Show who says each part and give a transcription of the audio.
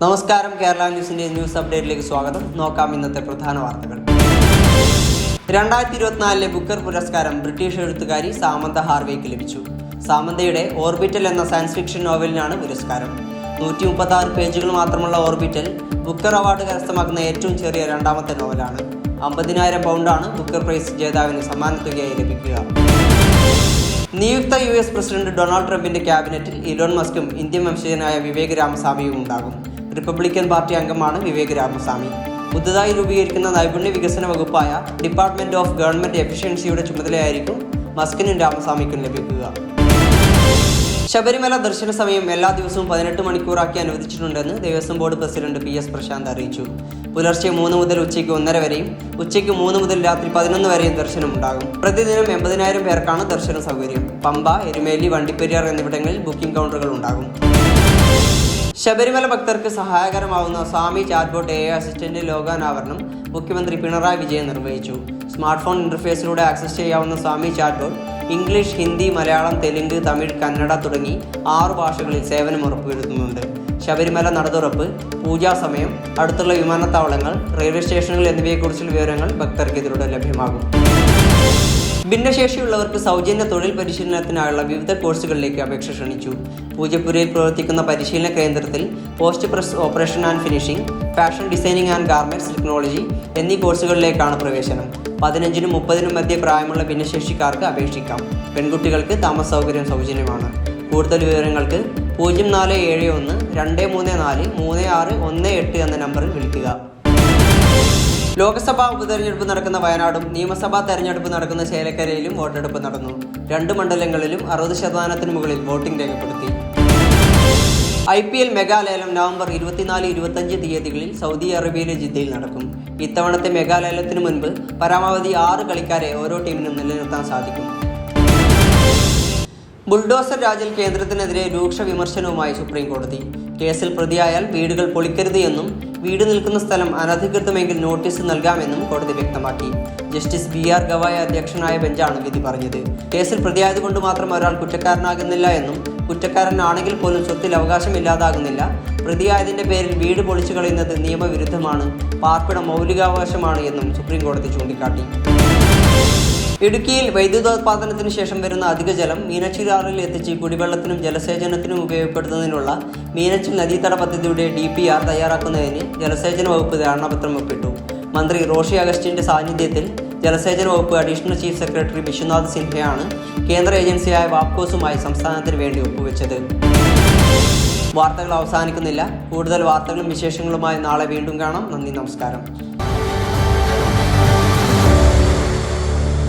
Speaker 1: നമസ്കാരം കേരള ന്യൂസിന്റെ ന്യൂസ് അപ്ഡേറ്റിലേക്ക് സ്വാഗതം. നോക്കാം ഇന്നത്തെ പ്രധാന വാർത്തകൾ. രണ്ടായിരത്തി ഇരുപത്തിനാലിലെ ബുക്കർ പുരസ്കാരം ബ്രിട്ടീഷ് എഴുത്തുകാരി സാമന്ത ഹാർവേക്ക് ലഭിച്ചു. സാമന്തയുടെ ഓർബിറ്റൽ എന്ന സയൻസ് ഫിക്ഷൻ നോവലിനാണ് പുരസ്കാരം. നൂറ്റി മുപ്പത്തി ആറ് പേജുകൾ മാത്രമുള്ള ഓർബിറ്റൽ ബുക്കർ അവാർഡ് കരസ്ഥമാക്കുന്ന ഏറ്റവും ചെറിയ രണ്ടാമത്തെ നോവലാണ്. അമ്പതിനായിരം പൗണ്ടാണ് ബുക്കർ പ്രൈസ് ജേതാവിന് സമ്മാനത്തുകയായി ലഭിക്കുക. നിയുക്ത യു എസ് പ്രസിഡന്റ് ഡൊണാൾഡ് ട്രംപിന്റെ ക്യാബിനറ്റിൽ ഇലോൺ മസ്കും ഇന്ത്യൻ വംശജനായ വിവേക് രാമസ്വാമിയും ഉണ്ടാകും. റിപ്പബ്ലിക്കൻ പാർട്ടി അംഗമാണ് വിവേക് രാമസ്വാമി. പുതുതായി രൂപീകരിക്കുന്ന നൈപുണ്യ വികസന വകുപ്പായ ഡിപ്പാർട്ട്മെന്റ് ഓഫ് ഗവൺമെന്റ് എഫിഷ്യൻസിയുടെ ചുമതലയായിരിക്കും മസ്കിനും രാമസ്വാമിക്കും ലഭിക്കുക. ശബരിമല ദർശന സമയം എല്ലാ ദിവസവും പതിനെട്ട് മണിക്കൂറാക്കി അനുവദിച്ചിട്ടുണ്ടെന്ന് Devaswom board president P S Prashanth അറിയിച്ചു. പുലർച്ചെ മൂന്ന് മുതൽ ഉച്ചയ്ക്ക് ഒന്നര വരെയും ഉച്ചയ്ക്ക് മൂന്ന് മുതൽ രാത്രി പതിനൊന്ന് വരെയും ദർശനം ഉണ്ടാകും. പ്രതിദിനം എൺപതിനായിരം പേർക്കാണ് ദർശന സൗകര്യം. പമ്പ എരുമേലി വണ്ടിപ്പെരിയാർ എന്നിവിടങ്ങളിൽ ബുക്കിംഗ് കൗണ്ടറുകൾ ഉണ്ടാകും. ശബരിമല ഭക്തർക്ക് സഹായകരമാവുന്ന സ്വാമി ചാറ്റ്ബോട്ട് എ അസിസ്റ്റന്റ് ലോകാനാവരണം മുഖ്യമന്ത്രി പിണറായി വിജയൻ നിർവഹിച്ചു. സ്മാർട്ട് ഫോൺ ഇന്റർഫേസിലൂടെ ആക്സസ് ചെയ്യാവുന്ന സ്വാമി ചാറ്റ്ബോട്ട് ഇംഗ്ലീഷ് ഹിന്ദി മലയാളം തെലുങ്ക് തമിഴ് കന്നഡ തുടങ്ങി ആറ് ഭാഷകളിൽ സേവനം ഉറപ്പുവരുത്തുന്നുണ്ട്. ശബരിമല നടതുറപ്പ് പൂജാ സമയം അടുത്തുള്ള വിമാനത്താവളങ്ങൾ റെയിൽവേ സ്റ്റേഷനുകൾ എന്നിവയെക്കുറിച്ചുള്ള വിവരങ്ങൾ ഭക്തർക്ക് ഇതിലൂടെ ലഭ്യമാകും. ഭിന്നശേഷിയുള്ളവർക്ക് സൗജന്യ തൊഴിൽ പരിശീലനത്തിനായുള്ള വിവിധ കോഴ്സുകളിലേക്ക് അപേക്ഷ ക്ഷണിച്ചു. പൂജപ്പുരയിൽ പ്രവർത്തിക്കുന്ന പരിശീലന കേന്ദ്രത്തിൽ post press operation and finishing fashion designing and garments technology എന്നീ കോഴ്സുകളിലേക്കാണ് പ്രവേശനം. പതിനഞ്ചിനും മുപ്പതിനും മധ്യ പ്രായമുള്ള ഭിന്നശേഷിക്കാർക്ക് അപേക്ഷിക്കാം. പെൺകുട്ടികൾക്ക് താമസ സൗകര്യം സൗജന്യമാണ്. കൂടുതൽ വിവരങ്ങൾക്ക് പൂജ്യം നാല് ഏഴ് ഒന്ന് രണ്ട് മൂന്ന് നാല് മൂന്ന് ആറ് ഒന്ന് എട്ട് എന്ന നമ്പറിൽ വിളിക്കുക. ലോക്സഭാ ഉപതെരഞ്ഞെടുപ്പ് നടക്കുന്ന വയനാടും നിയമസഭാ തെരഞ്ഞെടുപ്പ് നടക്കുന്ന ചേലക്കരയിലും വോട്ടെടുപ്പ് നടന്നു. രണ്ട് മണ്ഡലങ്ങളിലും അറുപത് ശതമാനത്തിന് മുകളിൽ വോട്ടിംഗ് രേഖപ്പെടുത്തി. ഐ പി എൽ മെഗാലേലം നവംബർ ഇരുപത്തിനാല് ഇരുപത്തഞ്ച് തീയതികളിൽ സൗദി അറേബ്യയിലെ ജിദ്ദയിൽ നടക്കും. ഇത്തവണത്തെ മെഗാലേലത്തിന് മുൻപ് പരമാവധി ആറ് കളിക്കാരെ ഓരോ ടീമിനും നിലനിർത്താൻ സാധിക്കും. ബുൾഡോസർ രാജിൽ കേന്ദ്രത്തിനെതിരെ രൂക്ഷ വിമർശനവുമായി സുപ്രീം കോടതി കേസിൽ പ്രതിയായാൽ വീടുകൾ പൊളിക്കരുത് എന്നും വീട് നിൽക്കുന്ന സ്ഥലം അനധികൃതമെങ്കിൽ നോട്ടീസ് നൽകാമെന്നും കോടതി വ്യക്തമാക്കി. ജസ്റ്റിസ് ബി ആർ ഗവായ അധ്യക്ഷനായ ബെഞ്ചാണ് വിധി പറഞ്ഞത്. കേസിൽ പ്രതിയായതുകൊണ്ട് മാത്രം ഒരാൾ കുറ്റക്കാരനാകുന്നില്ല എന്നും കുറ്റക്കാരനാണെങ്കിൽ പോലും സ്വത്തിൽ അവകാശമില്ലാതാകുന്നില്ല. പ്രതിയായതിന്റെ പേരിൽ വീട് പൊളിച്ചു കളയുന്നത് നിയമവിരുദ്ധമാണ് പാർപ്പിട മൗലികാവകാശമാണ് എന്നും സുപ്രീം കോടതി ചൂണ്ടിക്കാട്ടി. ഇടുക്കിയിൽ വൈദ്യുതോത്പാദനത്തിന് ശേഷം വരുന്ന അധിക ജലം മീനച്ചിലാറിൽ എത്തിച്ച് കുടിവെള്ളത്തിനും ജലസേചനത്തിനും ഉപയോഗപ്പെടുത്തുന്നതിനുള്ള മീനച്ചിൽ നദീതട പദ്ധതിയുടെ ഡി പി ആർ തയ്യാറാക്കുന്നതിന് ജലസേചന വകുപ്പ് ധാരണാപത്രം ഒപ്പിട്ടു. മന്ത്രി റോഷി അഗസ്റ്റിന്റെ സാന്നിധ്യത്തിൽ ജലസേചന വകുപ്പ് അഡീഷണൽ ചീഫ് സെക്രട്ടറി വിശ്വനാഥ് സിൻഹയാണ് കേന്ദ്ര ഏജൻസിയായ വാപ്കോസുമായി സംസ്ഥാനത്തിന് വേണ്ടി ഒപ്പുവെച്ചത്. വാർത്തകൾ അവസാനിക്കുന്നില്ല. കൂടുതൽ വാർത്തകളും വിശേഷങ്ങളുമായി നാളെ വീണ്ടും കാണാം. നന്ദി നമസ്കാരം.